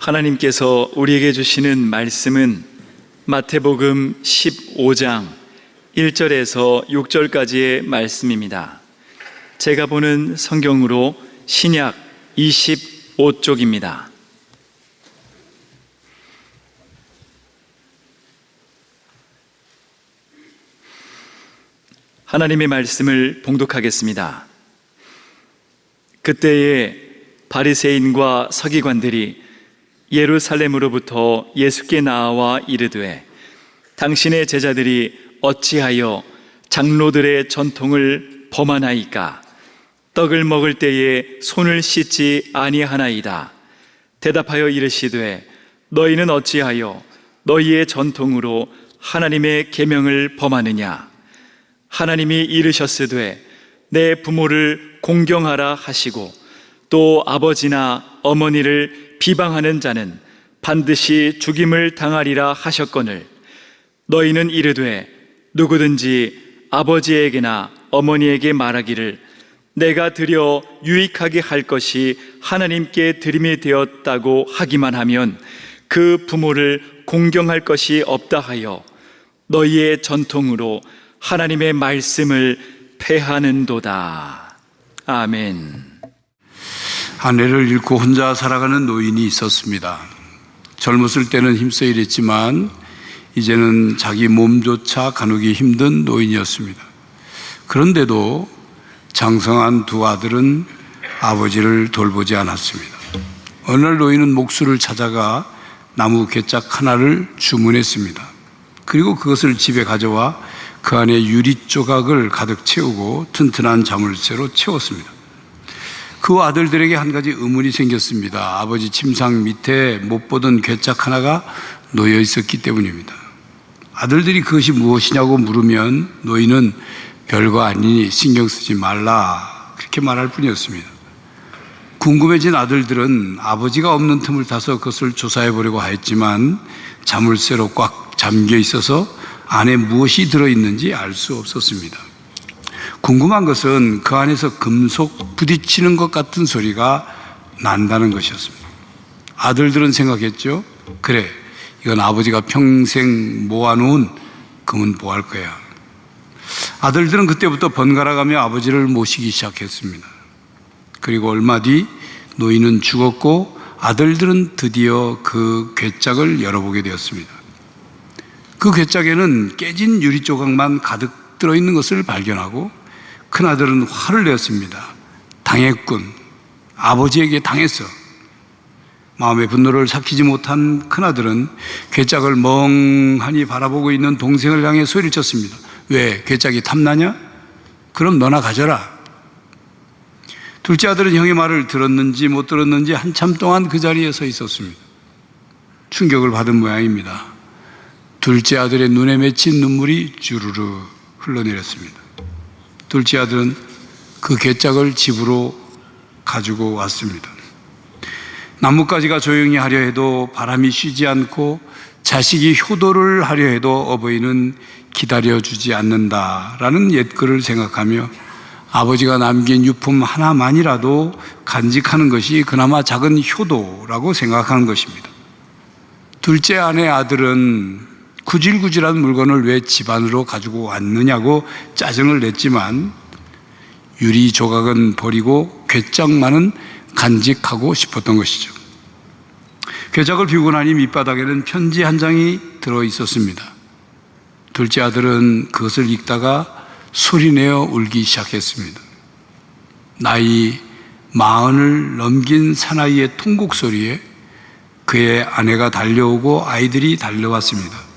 하나님께서 우리에게 주시는 말씀은 마태복음 15장 1절에서 6절까지의 말씀입니다. 제가 보는 성경으로 신약 25쪽입니다. 하나님의 말씀을 봉독하겠습니다. 그때에 바리새인과 서기관들이 예루살렘으로부터 예수께 나와 이르되 당신의 제자들이 어찌하여 장로들의 전통을 범하나이까? 떡을 먹을 때에 손을 씻지 아니하나이다. 대답하여 이르시되 너희는 어찌하여 너희의 전통으로 하나님의 계명을 범하느냐? 하나님이 이르셨으되 내 부모를 공경하라 하시고 또 아버지나 어머니를 비방하는 자는 반드시 죽임을 당하리라 하셨거늘 너희는 이르되 누구든지 아버지에게나 어머니에게 말하기를 내가 드려 유익하게 할 것이 하나님께 드림이 되었다고 하기만 하면 그 부모를 공경할 것이 없다 하여 너희의 전통으로 하나님의 말씀을 패하는도다. 아멘. 아내를 잃고 혼자 살아가는 노인이 있었습니다. 젊었을 때는 힘써 일했지만 이제는 자기 몸조차 가누기 힘든 노인이었습니다. 그런데도 장성한 두 아들은 아버지를 돌보지 않았습니다. 어느 날 노인은 목수를 찾아가 나무 괴짝 하나를 주문했습니다. 그리고 그것을 집에 가져와 그 안에 유리 조각을 가득 채우고 튼튼한 자물쇠로 채웠습니다. 그 아들들에게 한 가지 의문이 생겼습니다. 아버지 침상 밑에 못 보던 괴짝 하나가 놓여 있었기 때문입니다. 아들들이 그것이 무엇이냐고 물으면 노인은 별거 아니니 신경 쓰지 말라 그렇게 말할 뿐이었습니다. 궁금해진 아들들은 아버지가 없는 틈을 타서 그것을 조사해 보려고 하였지만 자물쇠로 꽉 잠겨 있어서 안에 무엇이 들어 있는지 알 수 없었습니다. 궁금한 것은 그 안에서 금속 부딪히는 것 같은 소리가 난다는 것이었습니다. 아들들은 생각했죠. 그래, 이건 아버지가 평생 모아놓은 금은 보할 거야. 아들들은 그때부터 번갈아가며 아버지를 모시기 시작했습니다. 그리고 얼마 뒤 노인은 죽었고 아들들은 드디어 그 괴짝을 열어보게 되었습니다. 그 괴짝에는 깨진 유리 조각만 가득 들어있는 것을 발견하고 큰아들은 화를 내었습니다. 당했군. 아버지에게 당했어. 마음의 분노를 삭히지 못한 큰아들은 괴짝을 멍하니 바라보고 있는 동생을 향해 소리를 쳤습니다. 왜? 괴짝이 탐나냐? 그럼 너나 가져라. 둘째 아들은 형의 말을 들었는지 못 들었는지 한참 동안 그 자리에 서 있었습니다. 충격을 받은 모양입니다. 둘째 아들의 눈에 맺힌 눈물이 주르르 흘러내렸습니다. 둘째 아들은 그 괴짝을 집으로 가지고 왔습니다. 나뭇가지가 조용히 하려 해도 바람이 쉬지 않고 자식이 효도를 하려 해도 어버이는 기다려주지 않는다라는 옛글을 생각하며 아버지가 남긴 유품 하나만이라도 간직하는 것이 그나마 작은 효도라고 생각하는 것입니다. 둘째 아내 아들은 구질구질한 물건을 왜 집안으로 가지고 왔느냐고 짜증을 냈지만 유리 조각은 버리고 괴짝만은 간직하고 싶었던 것이죠. 괴짝을 비우고 나니 밑바닥에는 편지 한 장이 들어 있었습니다. 둘째 아들은 그것을 읽다가 소리내어 울기 시작했습니다. 나이 마흔을 넘긴 사나이의 통곡 소리에 그의 아내가 달려오고 아이들이 달려왔습니다.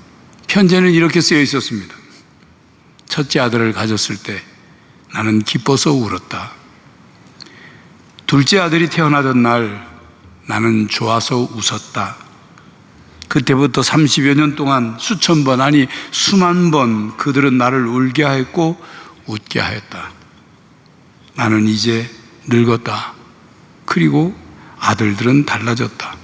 편지에는 이렇게 쓰여 있었습니다. 첫째 아들을 가졌을 때 나는 기뻐서 울었다. 둘째 아들이 태어나던 날 나는 좋아서 웃었다. 그때부터 30여 년 동안 수천 번, 아니 수만 번 그들은 나를 울게 하였고 웃게 하였다. 나는 이제 늙었다. 그리고 아들들은 달라졌다.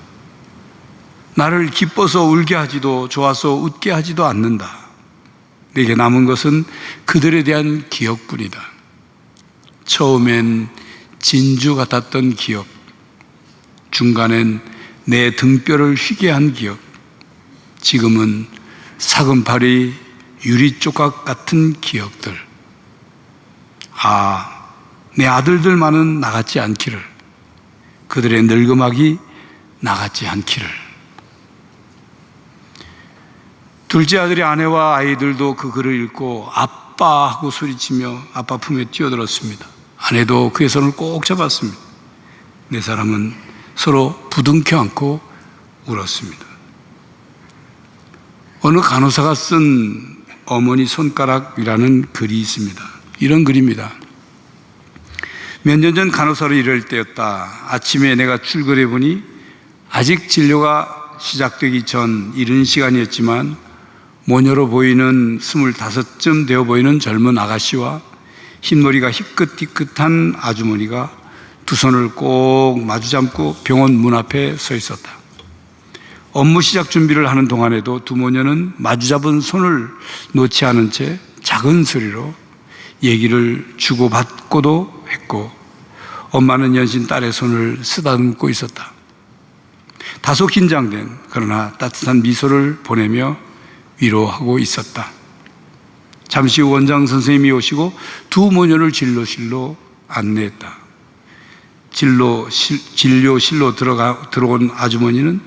나를 기뻐서 울게 하지도 좋아서 웃게 하지도 않는다. 내게 남은 것은 그들에 대한 기억뿐이다. 처음엔 진주 같았던 기억, 중간엔 내 등뼈를 휘게 한 기억. 지금은 사금팔이 유리 조각 같은 기억들. 아, 내 아들들만은 나갔지 않기를. 그들의 늙음악이 나갔지 않기를. 둘째 아들의 아내와 아이들도 그 글을 읽고 아빠 하고 소리치며 아빠 품에 뛰어들었습니다. 아내도 그의 손을 꼭 잡았습니다. 네 사람은 서로 부둥켜 안고 울었습니다. 어느 간호사가 쓴 어머니 손가락이라는 글이 있습니다. 이런 글입니다. 몇 년 전 간호사로 일할 때였다. 아침에 내가 출근해 보니 아직 진료가 시작되기 전 이른 시간이었지만 모녀로 보이는 스물다섯쯤 되어 보이는 젊은 아가씨와 흰머리가 희끗희끗한 아주머니가 두 손을 꼭 마주 잡고 병원 문 앞에 서 있었다. 업무 시작 준비를 하는 동안에도 두 모녀는 마주 잡은 손을 놓지 않은 채 작은 소리로 얘기를 주고받고도 했고 엄마는 연신 딸의 손을 쓰다듬고 있었다. 다소 긴장된 그러나 따뜻한 미소를 보내며 위로하고 있었다. 잠시 후 원장 선생님이 오시고 두 모녀를 진료실로 안내했다. 진료실, 진료실로 들어가, 들어온 아주머니는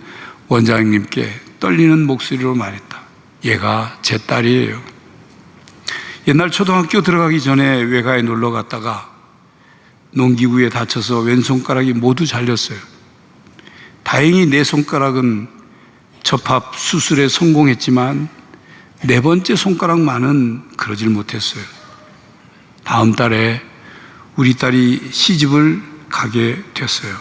원장님께 떨리는 목소리로 말했다. 얘가 제 딸이에요. 옛날 초등학교 들어가기 전에 외가에 놀러 갔다가 농기구에 다쳐서 왼손가락이 모두 잘렸어요. 다행히 내 손가락은 접합 수술에 성공했지만 네 번째 손가락만은 그러질 못했어요. 다음 달에 우리 딸이 시집을 가게 됐어요.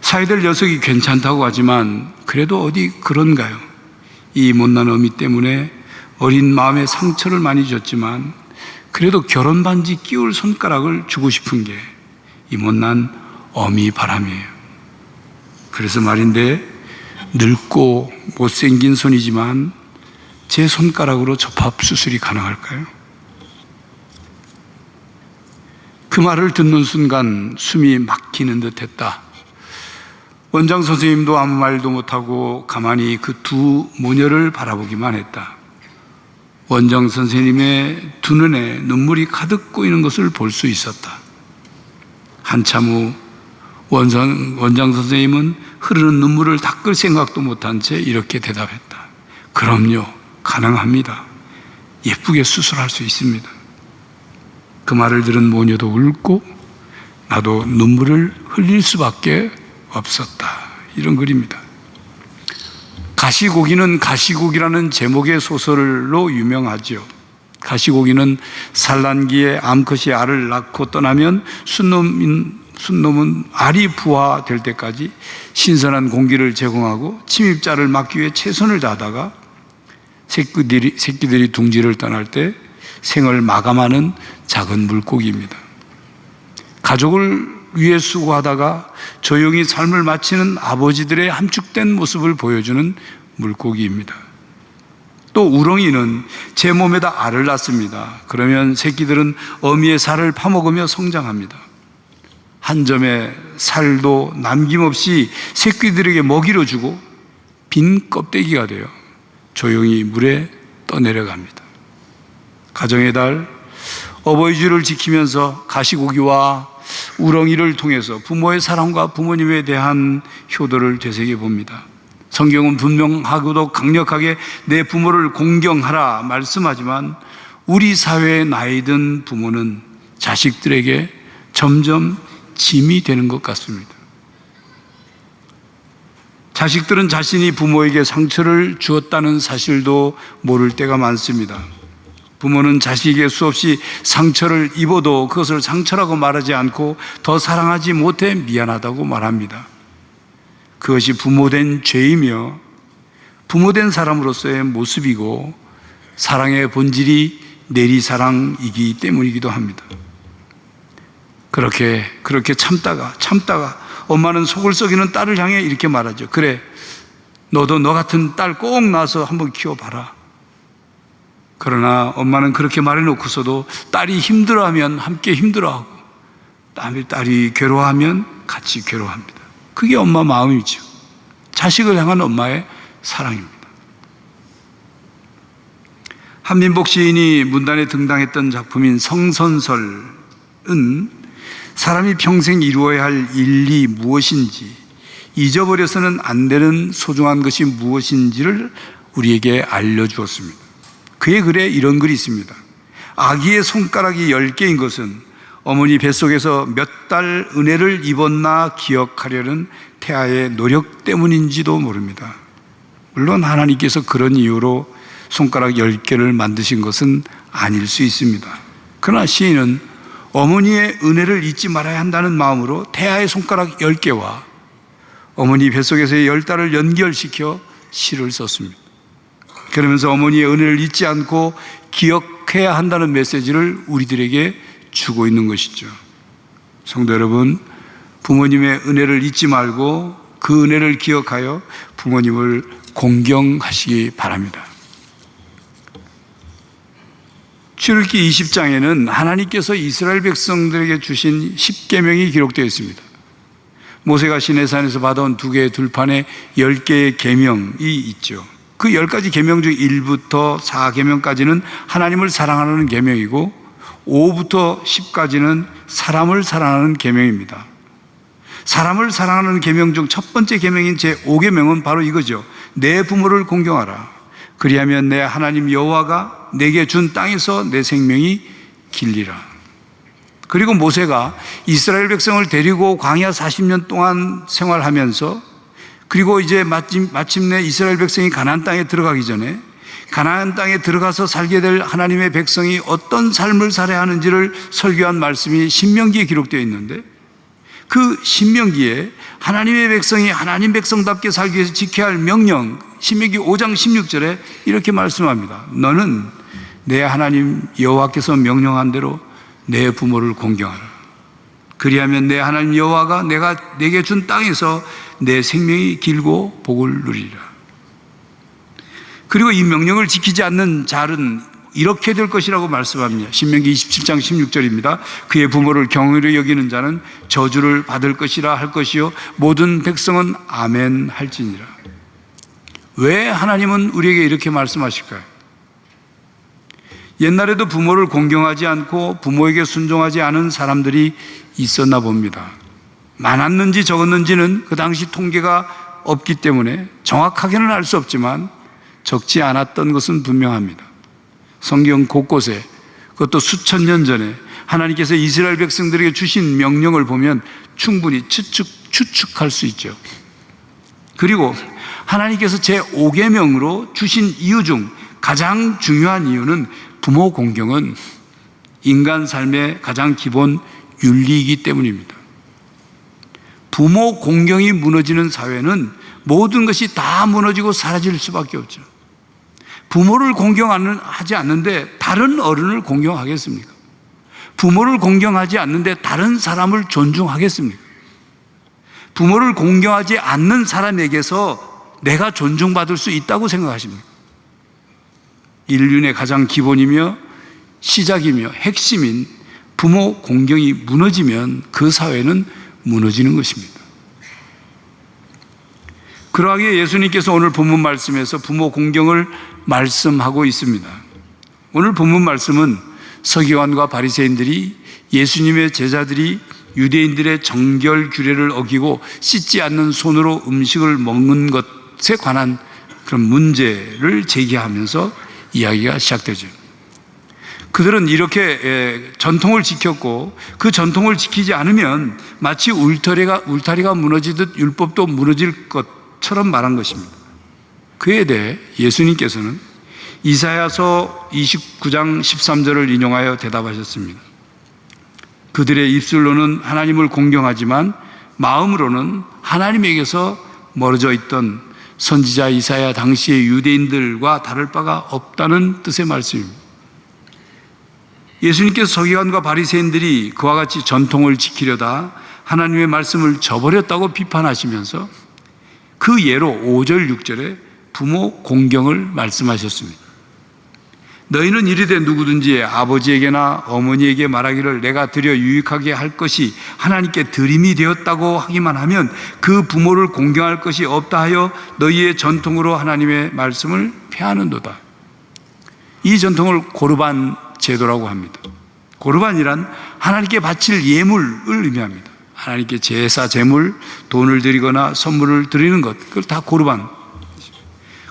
사이들 녀석이 괜찮다고 하지만 그래도 어디 그런가요? 이 못난 어미 때문에 어린 마음에 상처를 많이 줬지만 그래도 결혼 반지 끼울 손가락을 주고 싶은 게 이 못난 어미 바람이에요. 그래서 말인데 늙고 못생긴 손이지만 제 손가락으로 접합 수술이 가능할까요? 그 말을 듣는 순간 숨이 막히는 듯 했다. 원장 선생님도 아무 말도 못하고 가만히 그 두 모녀를 바라보기만 했다. 원장 선생님의 두 눈에 눈물이 가득 고이는 것을 볼 수 있었다. 한참 후 원장, 원장 선생님은 흐르는 눈물을 닦을 생각도 못한 채 이렇게 대답했다. 그럼요, 가능합니다. 예쁘게 수술할 수 있습니다. 그 말을 들은 모녀도 울고 나도 눈물을 흘릴 수밖에 없었다. 이런 글입니다. 가시고기는 가시고기라는 제목의 소설로 유명하지요. 가시고기는 산란기에 암컷이 알을 낳고 떠나면 순놈인 순놈은 알이 부화될 때까지 신선한 공기를 제공하고 침입자를 막기 위해 최선을 다하다가 새끼들이, 새끼들이 둥지를 떠날 때 생을 마감하는 작은 물고기입니다. 가족을 위해 수고하다가 조용히 삶을 마치는 아버지들의 함축된 모습을 보여주는 물고기입니다. 또 우렁이는 제 몸에다 알을 낳습니다. 그러면 새끼들은 어미의 살을 파먹으며 성장합니다. 한 점의 살도 남김없이 새끼들에게 먹이로 주고 빈 껍데기가 되어 조용히 물에 떠내려갑니다. 가정의 달 어버이 주를 지키면서 가시고기와 우렁이를 통해서 부모의 사랑과 부모님에 대한 효도를 되새겨 봅니다. 성경은 분명하고도 강력하게 내 부모를 공경하라 말씀하지만 우리 사회의 나이 든 부모는 자식들에게 점점 짐이 되는 것 같습니다. 자식들은 자신이 부모에게 상처를 주었다는 사실도 모를 때가 많습니다. 부모는 자식에게 수없이 상처를 입어도 그것을 상처라고 말하지 않고 더 사랑하지 못해 미안하다고 말합니다. 그것이 부모된 죄이며 부모된 사람으로서의 모습이고 사랑의 본질이 내리사랑이기 때문이기도 합니다. 그렇게 그렇게 참다가 참다가 엄마는 속을 썩이는 딸을 향해 이렇게 말하죠. 그래, 너도 너 같은 딸 꼭 낳아서 한번 키워봐라. 그러나 엄마는 그렇게 말해놓고서도 딸이 힘들어하면 함께 힘들어하고 딸이 괴로워하면 같이 괴로워합니다. 그게 엄마 마음이죠. 자식을 향한 엄마의 사랑입니다. 한민복 시인이 문단에 등장했던 작품인 성선설은 사람이 평생 이루어야 할 일이 무엇인지 잊어버려서는 안 되는 소중한 것이 무엇인지를 우리에게 알려주었습니다. 그의 글에 이런 글이 있습니다. 아기의 손가락이 10개인 것은 어머니 뱃속에서 몇 달 은혜를 입었나 기억하려는 태아의 노력 때문인지도 모릅니다. 물론 하나님께서 그런 이유로 손가락 10개를 만드신 것은 아닐 수 있습니다. 그러나 시인은 어머니의 은혜를 잊지 말아야 한다는 마음으로 태아의 손가락 10개와 어머니 뱃속에서의 열 달을 연결시켜 시를 썼습니다. 그러면서 어머니의 은혜를 잊지 않고 기억해야 한다는 메시지를 우리들에게 주고 있는 것이죠. 성도 여러분, 부모님의 은혜를 잊지 말고 그 은혜를 기억하여 부모님을 공경하시기 바랍니다. 출애굽기 20장에는 하나님께서 이스라엘 백성들에게 주신 10계명이 기록되어 있습니다. 모세가 시내산에서 받아온 두 개의 둘판에 열 개의 계명이 있죠. 그열 가지 계명 중 1부터 4계명까지는 하나님을 사랑하는 계명이고 5부터 10까지는 사람을 사랑하는 계명입니다. 사람을 사랑하는 계명 중 첫 번째 계명인 제 5계명은 바로 이거죠. 내 부모를 공경하라. 그리하면 내 하나님 여호와가 내게 준 땅에서 내 생명이 길리라. 그리고 모세가 이스라엘 백성을 데리고 광야 40년 동안 생활하면서 그리고 이제 마침, 마침내 이스라엘 백성이 가나안 땅에 들어가기 전에 가나안 땅에 들어가서 살게 될 하나님의 백성이 어떤 삶을 살아야 하는지를 설교한 말씀이 신명기에 기록되어 있는데 그 신명기에 하나님의 백성이 하나님 백성답게 살기 위해서 지켜야 할 명령 신명기 5장 16절에 이렇게 말씀합니다. 너는 내 하나님 여호와께서 명령한 대로 내 부모를 공경하라. 그리하면 내 하나님 여호와가 내가 내게 준 땅에서 내 생명이 길고 복을 누리리라. 그리고 이 명령을 지키지 않는 자는 이렇게 될 것이라고 말씀합니다. 신명기 27장 16절입니다. 그의 부모를 경외로 여기는 자는 저주를 받을 것이라 할 것이요 모든 백성은 아멘 할지니라. 왜 하나님은 우리에게 이렇게 말씀하실까요? 옛날에도 부모를 공경하지 않고 부모에게 순종하지 않은 사람들이 있었나 봅니다. 많았는지 적었는지는 그 당시 통계가 없기 때문에 정확하게는 알 수 없지만 적지 않았던 것은 분명합니다. 성경 곳곳에 그것도 수천 년 전에 하나님께서 이스라엘 백성들에게 주신 명령을 보면 충분히 추측, 추측할 수 있죠. 그리고 하나님께서 제 5계명으로 주신 이유 중 가장 중요한 이유는 부모 공경은 인간 삶의 가장 기본 윤리이기 때문입니다. 부모 공경이 무너지는 사회는 모든 것이 다 무너지고 사라질 수밖에 없죠. 부모를 공경하지 않는데 다른 어른을 공경하겠습니까? 부모를 공경하지 않는데 다른 사람을 존중하겠습니까? 부모를 공경하지 않는 사람에게서 내가 존중받을 수 있다고 생각하십니까? 인륜의 가장 기본이며 시작이며 핵심인 부모 공경이 무너지면 그 사회는 무너지는 것입니다. 그러하기에 예수님께서 오늘 본문 말씀에서 부모 공경을 말씀하고 있습니다. 오늘 본문 말씀은 서기관과 바리새인들이 예수님의 제자들이 유대인들의 정결 규례를 어기고 씻지 않는 손으로 음식을 먹는 것에 관한 그런 문제를 제기하면서 이야기가 시작되죠. 그들은 이렇게 전통을 지켰고 그 전통을 지키지 않으면 마치 울타리가 울타리가 무너지듯 율법도 무너질 것처럼 말한 것입니다. 그에 대해 예수님께서는 이사야서 29장 13절을 인용하여 대답하셨습니다. 그들의 입술로는 하나님을 공경하지만 마음으로는 하나님에게서 멀어져 있던 선지자 이사야 당시의 유대인들과 다를 바가 없다는 뜻의 말씀입니다. 예수님께서 서기관과 바리새인들이 그와 같이 전통을 지키려다 하나님의 말씀을 저버렸다고 비판하시면서 그 예로 5절 6절에 부모 공경을 말씀하셨습니다. 너희는 이르되 누구든지 아버지에게나 어머니에게 말하기를 내가 드려 유익하게 할 것이 하나님께 드림이 되었다고 하기만 하면 그 부모를 공경할 것이 없다 하여 너희의 전통으로 하나님의 말씀을 폐하는도다. 이 전통을 고르반 제도라고 합니다. 고르반이란 하나님께 바칠 예물을 의미합니다. 하나님께 제사, 제물, 돈을 드리거나 선물을 드리는 것, 그걸 다 고르반.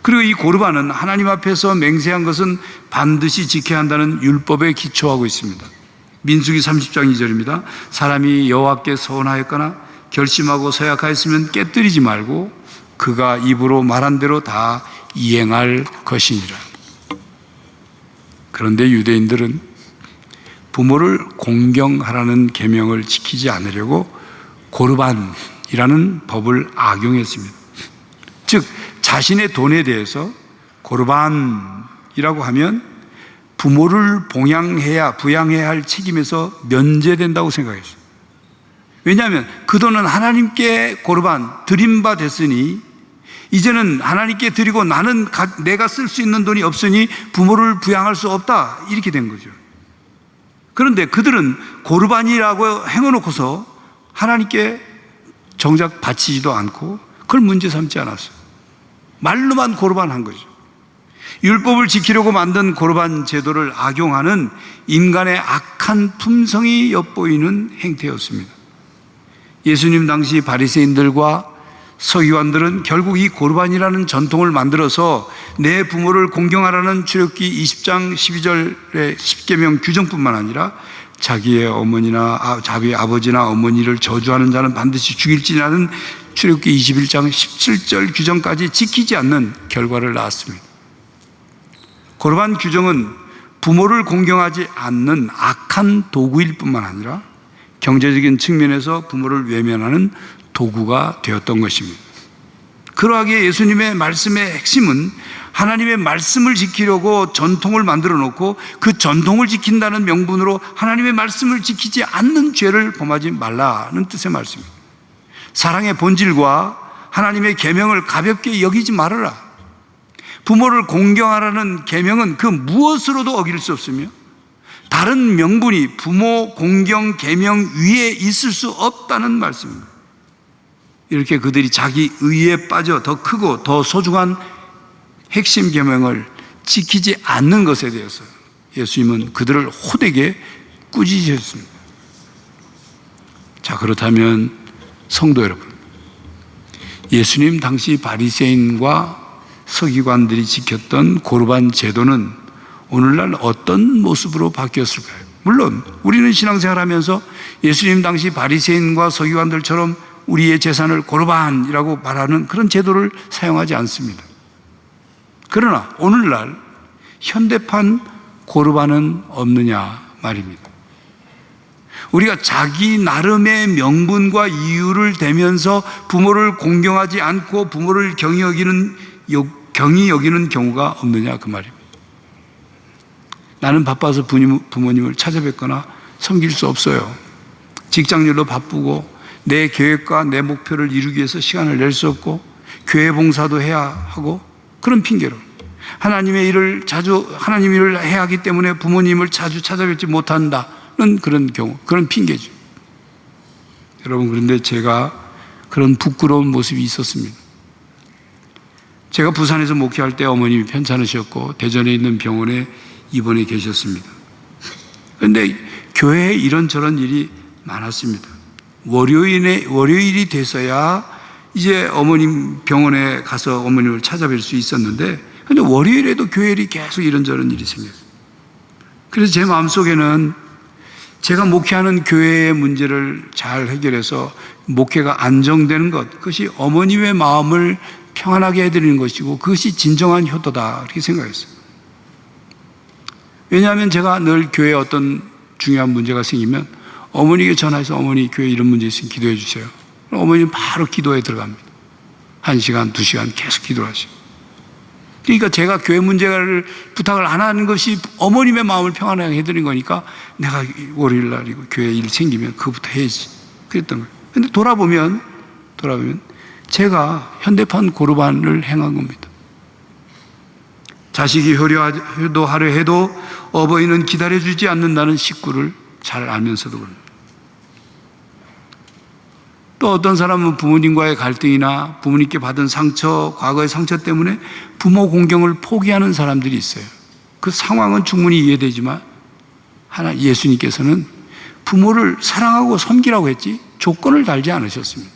그리고 이 고르반은 하나님 앞에서 맹세한 것은 반드시 지켜야 한다는 율법에 기초하고 있습니다. 민수기 30장 2절입니다. 사람이 여호와께 서원하였거나 결심하고 서약하였으면 깨뜨리지 말고 그가 입으로 말한 대로 다 이행할 것이니라. 그런데 유대인들은 부모를 공경하라는 계명을 지키지 않으려고 고르반이라는 법을 악용했습니다. 즉 자신의 돈에 대해서 고르반이라고 하면 부모를 봉양해야 부양해야 할 책임에서 면제된다고 생각했어요. 왜냐하면 그 돈은 하나님께 고르반 드림 바 됐으니 이제는 하나님께 드리고 나는 가- 내가 쓸 수 있는 돈이 없으니 부모를 부양할 수 없다 이렇게 된 거죠. 그런데 그들은 고르반이라고 행어놓고서 하나님께 정작 바치지도 않고 그걸 문제 삼지 않았어요. 말로만 고르반한 거죠. 율법을 지키려고 만든 고르반 제도를 악용하는 인간의 악한 품성이 엿보이는 행태였습니다. 예수님 당시 바리새인들과 서기관들은 결국 이 고르반이라는 전통을 만들어서 내 부모를 공경하라는 출애굽기 20장 12절의 10계명 규정뿐만 아니라 자기의 어머니나 아, 자기의 아버지나 어머니를 저주하는 자는 반드시 죽일지라는 출애굽기 21장 17절 규정까지 지키지 않는 결과를 낳았습니다. 고르반 규정은 부모를 공경하지 않는 악한 도구일 뿐만 아니라 경제적인 측면에서 부모를 외면하는 도구가 되었던 것입니다. 그러하기에 예수님의 말씀의 핵심은 하나님의 말씀을 지키려고 전통을 만들어 놓고 그 전통을 지킨다는 명분으로 하나님의 말씀을 지키지 않는 죄를 범하지 말라는 뜻의 말씀입니다. 사랑의 본질과 하나님의 계명을 가볍게 여기지 말아라. 부모를 공경하라는 계명은 그 무엇으로도 어길 수 없으며 다른 명분이 부모 공경 계명 위에 있을 수 없다는 말씀입니다. 이렇게 그들이 자기 의에 빠져 더 크고 더 소중한 핵심 계명을 지키지 않는 것에 대해서 예수님은 그들을 호되게 꾸짖으셨습니다. 자, 그렇다면 성도 여러분, 예수님 당시 바리새인과 서기관들이 지켰던 고르반 제도는 오늘날 어떤 모습으로 바뀌었을까요? 물론 우리는 신앙생활하면서 예수님 당시 바리새인과 서기관들처럼 우리의 재산을 고르반이라고 말하는 그런 제도를 사용하지 않습니다. 그러나 오늘날 현대판 고르반은 없느냐 말입니다. 우리가 자기 나름의 명분과 이유를 대면서 부모를 공경하지 않고 부모를 경히 여기는 경히 여기는 경우가 없느냐 그 말입니다. 나는 바빠서 부모님을 찾아뵙거나 섬길 수 없어요. 직장일로 바쁘고 내 계획과 내 목표를 이루기 위해서 시간을 낼 수 없고 교회 봉사도 해야 하고 그런 핑계로 하나님의 일을 자주 하나님 일을 해야 하기 때문에 부모님을 자주 찾아뵙지 못한다는 그런 경우 그런 핑계죠. 여러분 그런데 제가 그런 부끄러운 모습이 있었습니다. 제가 부산에서 목회할 때 어머님이 편찮으셨고 대전에 있는 병원에 입원해 계셨습니다. 그런데 교회에 이런저런 일이 많았습니다. 월요일에, 월요일이 돼서야 이제 어머님 병원에 가서 어머님을 찾아뵐 수 있었는데, 근데 월요일에도 교회 일이 계속 이런저런 일이 생겼어요. 그래서 제 마음속에는 제가 목회하는 교회의 문제를 잘 해결해서 목회가 안정되는 것, 그것이 어머님의 마음을 평안하게 해드리는 것이고 그것이 진정한 효도다 이렇게 생각했어요. 왜냐하면 제가 늘 교회에 어떤 중요한 문제가 생기면 어머니에게 전화해서 어머니 교회 이런 문제 있으면 기도해 주세요. 어머니는 바로 기도에 들어갑니다. 한 시간, 두 시간 계속 기도를 하시고. 그러니까 제가 교회 문제를 부탁을 안 하는 것이 어머님의 마음을 평안하게 해드린 거니까 내가 월요일 날이고 교회 일 생기면 그거부터 해야지. 그랬던 거예요. 근데 돌아보면, 돌아보면 제가 현대판 고르반을 행한 겁니다. 자식이 효도하려 해도 어버이는 기다려주지 않는다는 식구를 잘 알면서도 그럽니다. 또 어떤 사람은 부모님과의 갈등이나 부모님께 받은 상처, 과거의 상처 때문에 부모 공경을 포기하는 사람들이 있어요. 그 상황은 충분히 이해되지만 하나 예수님께서는 부모를 사랑하고 섬기라고 했지 조건을 달지 않으셨습니다.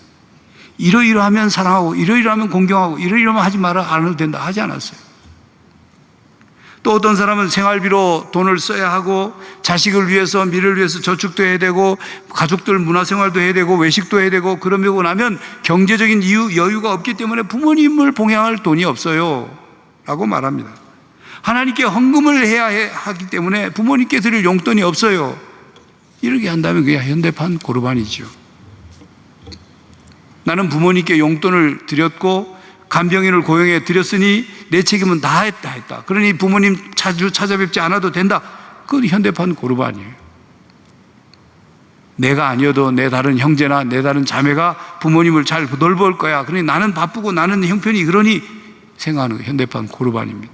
이러이러하면 사랑하고 이러이러하면 공경하고 이러이러하면 하지 마라 안 해도 된다 하지 않았어요. 또 어떤 사람은 생활비로 돈을 써야 하고 자식을 위해서 미래를 위해서 저축도 해야 되고 가족들 문화생활도 해야 되고 외식도 해야 되고 그러고 나면 경제적인 이유 여유가 없기 때문에 부모님을 봉양할 돈이 없어요. 라고 말합니다. 하나님께 헌금을 해야 해- 하기 때문에 부모님께 드릴 용돈이 없어요. 이렇게 한다면 그게 현대판 고르반이죠. 나는 부모님께 용돈을 드렸고 간병인을 고용해 드렸으니 내 책임은 다 했다 했다. 그러니 부모님 자주 찾아뵙지 않아도 된다. 그건 현대판 고르반이에요. 내가 아니어도 내 다른 형제나 내 다른 자매가 부모님을 잘 돌볼 거야. 그러니 나는 바쁘고 나는 형편이 그러니 생각하는 거 현대판 고르반입니다.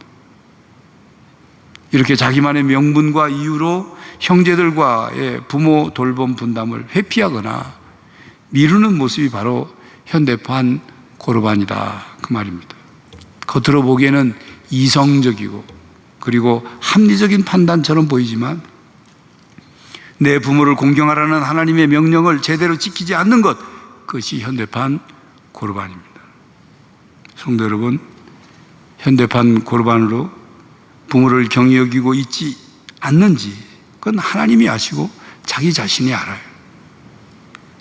이렇게 자기만의 명분과 이유로 형제들과의 부모 돌봄 분담을 회피하거나 미루는 모습이 바로 현대판 고르반이다 그 말입니다. 겉으로 보기에는 이성적이고 그리고 합리적인 판단처럼 보이지만 내 부모를 공경하라는 하나님의 명령을 제대로 지키지 않는 것 그것이 현대판 고르반입니다. 성도 여러분, 현대판 고르반으로 부모를 경히 여기고 있지 않는지 그건 하나님이 아시고 자기 자신이 알아요.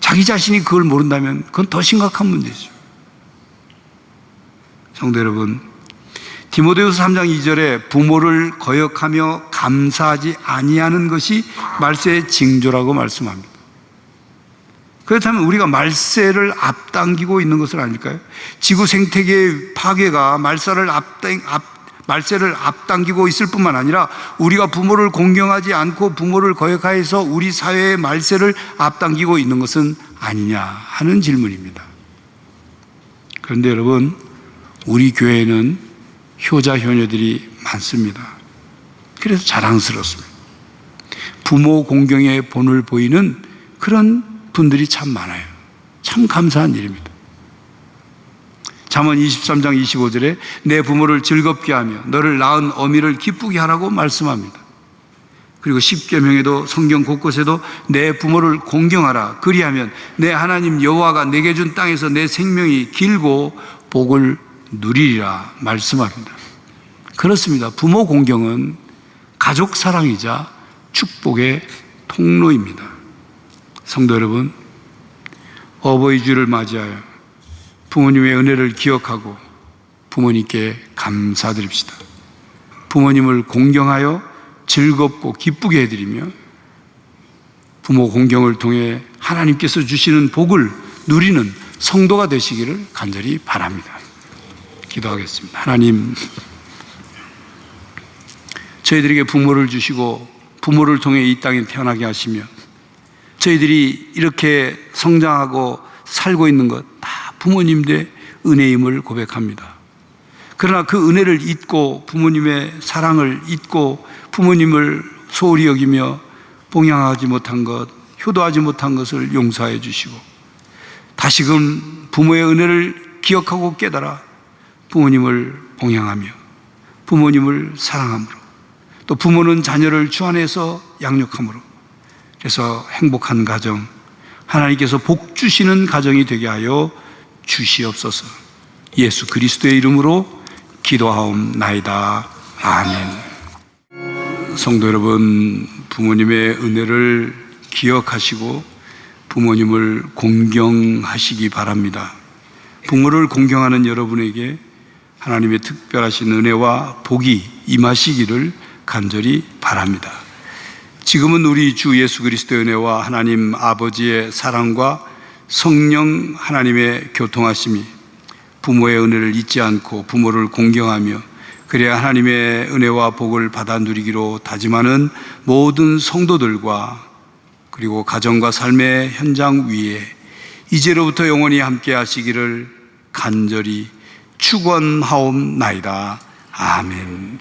자기 자신이 그걸 모른다면 그건 더 심각한 문제죠. 성도 여러분, 디모데후서 3장 2절에 부모를 거역하며 감사하지 아니하는 것이 말세의 징조라고 말씀합니다. 그렇다면 우리가 말세를 앞당기고 있는 것은 아닐까요? 지구 생태계의 파괴가 말세를 앞당, 앞, 말세를 앞당기고 있을 뿐만 아니라 우리가 부모를 공경하지 않고 부모를 거역하여서 우리 사회의 말세를 앞당기고 있는 것은 아니냐 하는 질문입니다. 그런데 여러분, 우리 교회에는 효자, 효녀들이 많습니다. 그래서 자랑스럽습니다. 부모 공경의 본을 보이는 그런 분들이 참 많아요. 참 감사한 일입니다. 잠언 23장 25절에 내 부모를 즐겁게 하며 너를 낳은 어미를 기쁘게 하라고 말씀합니다. 그리고 십계명에도 성경 곳곳에도 내 부모를 공경하라. 그리하면 내 하나님 여호와가 내게 준 땅에서 내 생명이 길고 복을 누리리라 말씀합니다. 그렇습니다. 부모 공경은 가족 사랑이자 축복의 통로입니다. 성도 여러분, 어버이 주를 맞이하여 부모님의 은혜를 기억하고 부모님께 감사드립시다. 부모님을 공경하여 즐겁고 기쁘게 해드리며 부모 공경을 통해 하나님께서 주시는 복을 누리는 성도가 되시기를 간절히 바랍니다. 기도하겠습니다. 하나님, 저희들에게 부모를 주시고 부모를 통해 이 땅에 태어나게 하시며 저희들이 이렇게 성장하고 살고 있는 것 다 부모님들의 은혜임을 고백합니다. 그러나 그 은혜를 잊고 부모님의 사랑을 잊고 부모님을 소홀히 여기며 봉양하지 못한 것, 효도하지 못한 것을 용서해 주시고 다시금 부모의 은혜를 기억하고 깨달아 부모님을 봉양하며 부모님을 사랑함으로 또 부모는 자녀를 주 안에서 양육함으로 그래서 행복한 가정, 하나님께서 복 주시는 가정이 되게 하여 주시옵소서. 예수 그리스도의 이름으로 기도하옵나이다. 아멘. 성도 여러분, 부모님의 은혜를 기억하시고 부모님을 공경하시기 바랍니다. 부모를 공경하는 여러분에게 하나님의 특별하신 은혜와 복이 임하시기를 간절히 바랍니다. 지금은 우리 주 예수 그리스도의 은혜와 하나님 아버지의 사랑과 성령 하나님의 교통하심이 부모의 은혜를 잊지 않고 부모를 공경하며 그래야 하나님의 은혜와 복을 받아 누리기로 다짐하는 모든 성도들과 그리고 가정과 삶의 현장 위에 이제로부터 영원히 함께 하시기를 간절히 축원하옵나이다. 아멘.